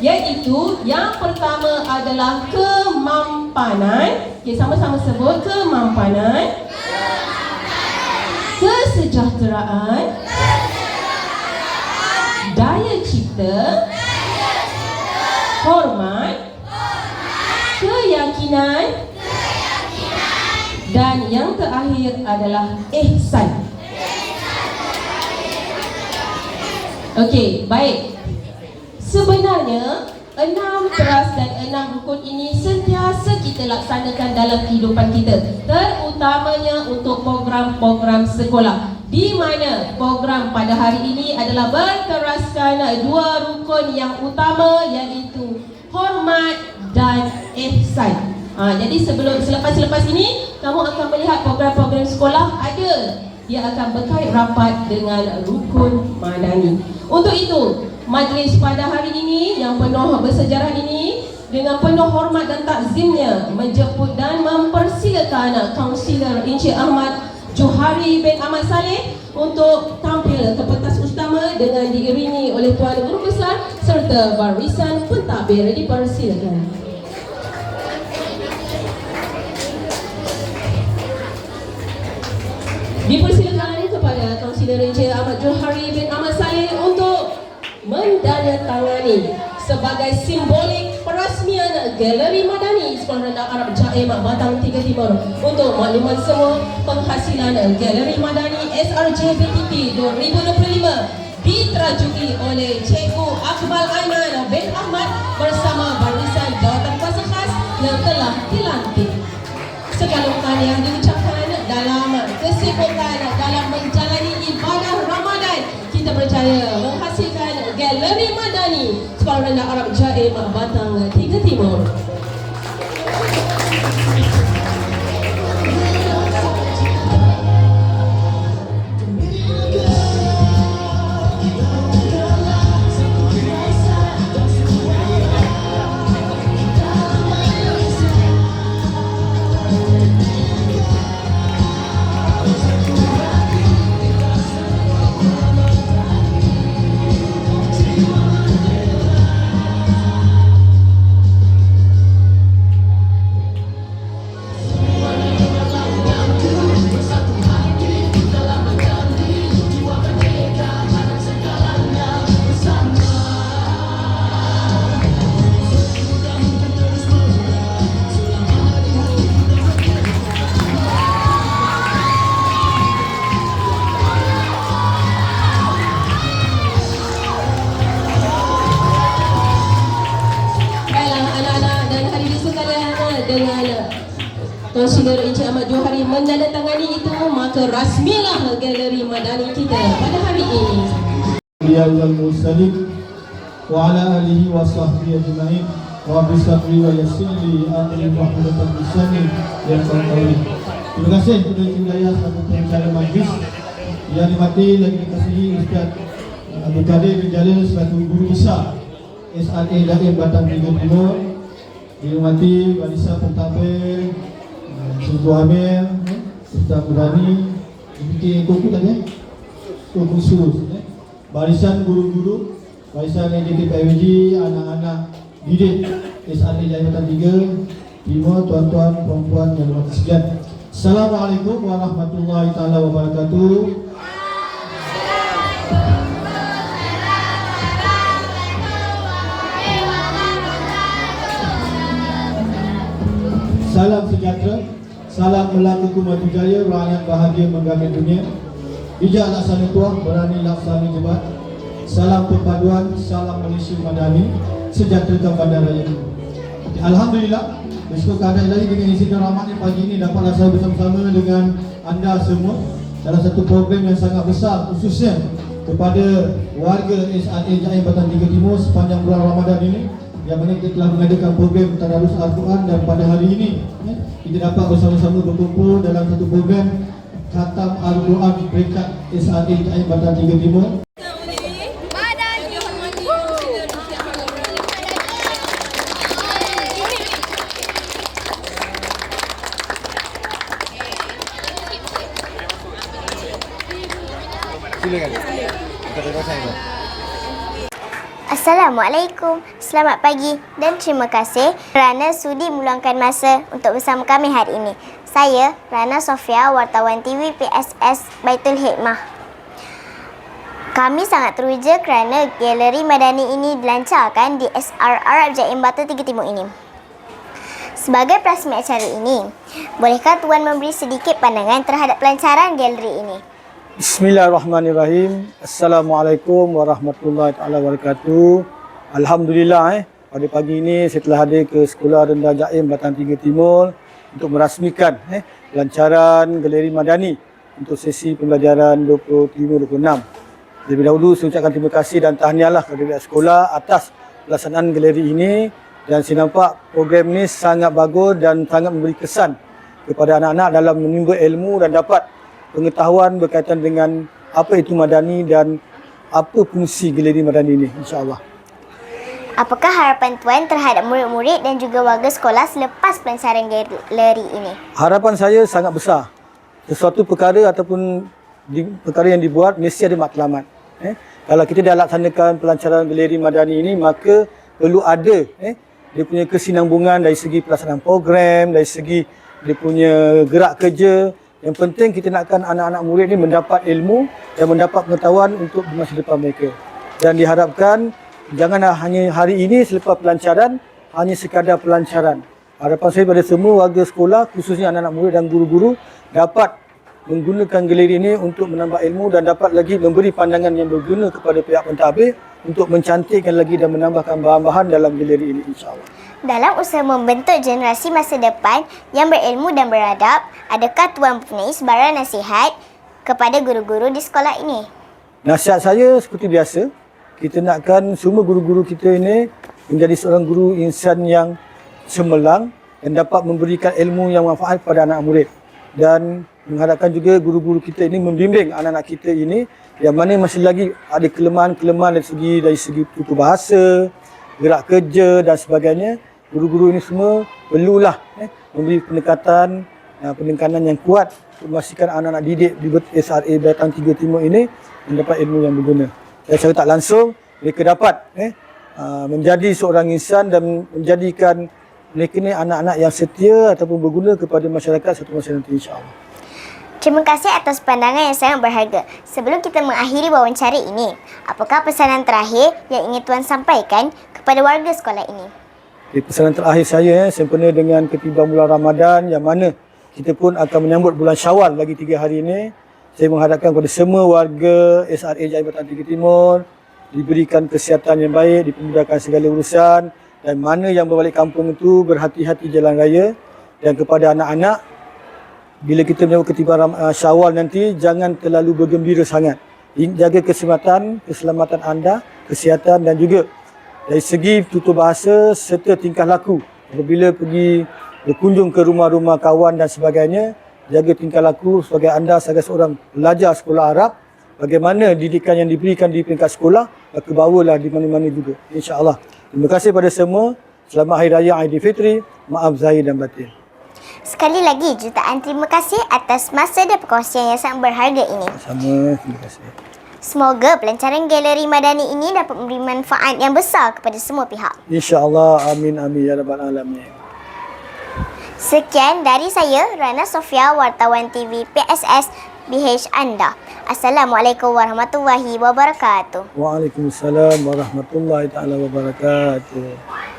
iaitu yang pertama adalah kemampanan. Okey, sama-sama sebut kemampanan. Kesejahteraan. Daya cipta. Hormat. Keyakinan. Dan yang terakhir adalah ihsan. Okey, baik. Sebenarnya enam teras dan enam rukun ini sentiasa kita laksanakan dalam kehidupan kita terutamanya untuk program-program sekolah di mana program pada hari ini adalah berteraskan dua rukun yang utama iaitu hormat dan ihsan. Ha, jadi sebelum selepas-selepas ini kamu akan melihat program-program sekolah ada dia akan berkait rapat dengan rukun madani. Untuk itu, majlis pada hari ini yang penuh bersejarah ini dengan penuh hormat dan takzimnya menjemput dan mempersilakan Kaunselor Encik Ahmad Johari bin Ahmad Saleh untuk tampil ke pentas utama dengan diiringi oleh Tuan Guru Besar serta barisan pentadbir dipersilakan. Dipersilakan kepada Kaunselor Encik Ahmad Johari bin Ahmad mendandatangani sebagai simbolik perasmian Galeri Madani Sekolah Rendah Arab Jaim Batang Tiga Timur untuk maklumat semua penghasilan Galeri Madani SRJBTP 2025 diterajuki oleh Cikgu Akmal Aiman bin Ahmad bersama barisan jawatan kuasa khas yang telah dilantik. Segalanya yang diucapkan dalam kesibukan dalam menjalani ibadah Ramadan kita percaya Sekolah Rendah Arab Jaim Batang Tiga Konsiler Encik Ahmad Johari menandatangani itu maka rasmilah galeri madani kita pada hari ini. Yang musalim wa ala alihi wa sahbihi ajma'in wa bi sabri wa yassir li amri rahmatan lisani ya rabbi terima kasih kepada tim satu pembicara majlis yang dimati lagi dikasihi ustaz Abu Kadir bin Jalil selaku guru besar SRA Dahim Batang Tiga Timur dihormati Balisa Pertapa Sungguh Amir Ustaz Murani Bikin kuku tadi eh? Kuku khusus eh? barisan guru-guru, barisan NJT PWG, anak-anak didik SRA Jabatan 3, Timur, tuan-tuan, puan-puan dan wakil sekian. Assalamualaikum warahmatullahi taala wabarakatuh. Salam sejahtera, salam melaka kumatu jaya, rakyat bahagia menggapai dunia. Bijak laksana tuah, berani laksana jebat. Salam perpaduan, salam Malaysia Madani, sejahterakan bandar raya ini. Alhamdulillah, bersyukur keadaan ilahi dengan isi dan rahmatnya pagi ini dapat saya bersama-sama dengan anda semua dalam satu program yang sangat besar khususnya kepada warga SRA Jaim Batang Tiga Timur sepanjang bulan Ramadan ini yang mana kita telah mengadakan program Tadarus Al-Quran dan pada hari ini eh, kita dapat bersama-sama berkumpul dalam satu program Khatam Al-Quran peringkat SRA Jaim Batang Tiga Timur. Silakan. Kita saya. Assalamualaikum, selamat pagi dan terima kasih kerana sudi meluangkan masa untuk bersama kami hari ini. Saya Rana Sofia, wartawan TV PSS Baitul Hikmah. Kami sangat teruja kerana galeri madani ini dilancarkan di SRR Jaim Batu Tiga Timur ini. Sebagai perasmi acara ini, bolehkah Tuan memberi sedikit pandangan terhadap pelancaran galeri ini? Bismillahirrahmanirrahim. Assalamualaikum warahmatullahi taala wabarakatuh. Alhamdulillah eh pada pagi ini saya telah hadir ke Sekolah Rendah Jaim Batang Tiga Timur untuk merasmikan eh pelancaran galeri madani untuk sesi pembelajaran 23-26. Lebih dahulu saya ucapkan terima kasih dan tahniahlah kepada pihak sekolah atas pelaksanaan galeri ini dan saya nampak program ini sangat bagus dan sangat memberi kesan kepada anak-anak dalam menimba ilmu dan dapat pengetahuan berkaitan dengan apa itu madani dan apa fungsi galeri madani ini insya-Allah. Apakah harapan Tuan terhadap murid-murid dan juga warga sekolah selepas pelancaran galeri ini? Harapan saya sangat besar. Sesuatu perkara ataupun di, perkara yang dibuat mesti ada matlamat. Eh? Kalau kita dah laksanakan pelancaran galeri madani ini maka perlu ada eh, dia punya kesinambungan dari segi pelaksanaan program, dari segi dia punya gerak kerja. Yang penting kita nakkan anak-anak murid ni mendapat ilmu dan mendapat pengetahuan untuk masa depan mereka. Dan diharapkan janganlah hanya hari ini selepas pelancaran hanya sekadar pelancaran. Harapan saya pada semua warga sekolah khususnya anak-anak murid dan guru-guru dapat menggunakan galeri ini untuk menambah ilmu dan dapat lagi memberi pandangan yang berguna kepada pihak pentadbir untuk mencantikkan lagi dan menambahkan bahan-bahan dalam galeri ini insya-Allah. Dalam usaha membentuk generasi masa depan yang berilmu dan beradab, adakah Tuan mempunyai sebarang nasihat kepada guru-guru di sekolah ini? Nasihat saya seperti biasa, kita nakkan semua guru-guru kita ini menjadi seorang guru insan yang cemerlang dan dapat memberikan ilmu yang manfaat kepada anak murid. Dan mengharapkan juga guru-guru kita ini membimbing anak-anak kita ini yang mana masih lagi ada kelemahan-kelemahan dari segi dari segi tutur bahasa, gerak kerja dan sebagainya. Guru-guru ini semua perlulah eh, memberi pendekatan uh, penekanan yang kuat untuk memastikan anak-anak didik di SRA Batang Tiga Timur ini mendapat ilmu yang berguna. Dan secara tak langsung mereka dapat eh, uh, menjadi seorang insan dan menjadikan mereka ni anak-anak yang setia ataupun berguna kepada masyarakat satu masa nanti insya-Allah. Terima kasih atas pandangan yang sangat berharga. Sebelum kita mengakhiri wawancara ini, apakah pesanan terakhir yang ingin Tuan sampaikan kepada warga sekolah ini? Di pesanan terakhir saya eh, sempena dengan ketiban bulan Ramadan yang mana kita pun akan menyambut bulan Syawal lagi tiga hari ini. Saya mengharapkan kepada semua warga SRA Jabatan Tiga Timur diberikan kesihatan yang baik, dipermudahkan segala urusan dan mana yang berbalik kampung itu berhati-hati jalan raya dan kepada anak-anak bila kita menyambut ketiban uh, Syawal nanti jangan terlalu bergembira sangat. Jaga keselamatan, keselamatan anda, kesihatan dan juga dari segi tutur bahasa serta tingkah laku. Apabila pergi berkunjung ke rumah-rumah kawan dan sebagainya jaga tingkah laku sebagai anda sebagai seorang pelajar sekolah Arab. Bagaimana didikan yang diberikan di peringkat sekolah maka bawalah di mana-mana juga. insya-Allah. Terima kasih pada semua. Selamat hari raya Aidilfitri maaf zahir dan batin. Sekali lagi jutaan terima kasih atas masa dan perkongsian yang sangat berharga ini. sama terima kasih Semoga pelancaran galeri madani ini dapat memberi manfaat yang besar kepada semua pihak. insya-Allah amin amin ya rabbal alamin Sekian dari saya, Rana Sofia, wartawan TV PSS BH anda. Assalamualaikum warahmatullahi wabarakatuh. Waalaikumsalam warahmatullahi taala wabarakatuh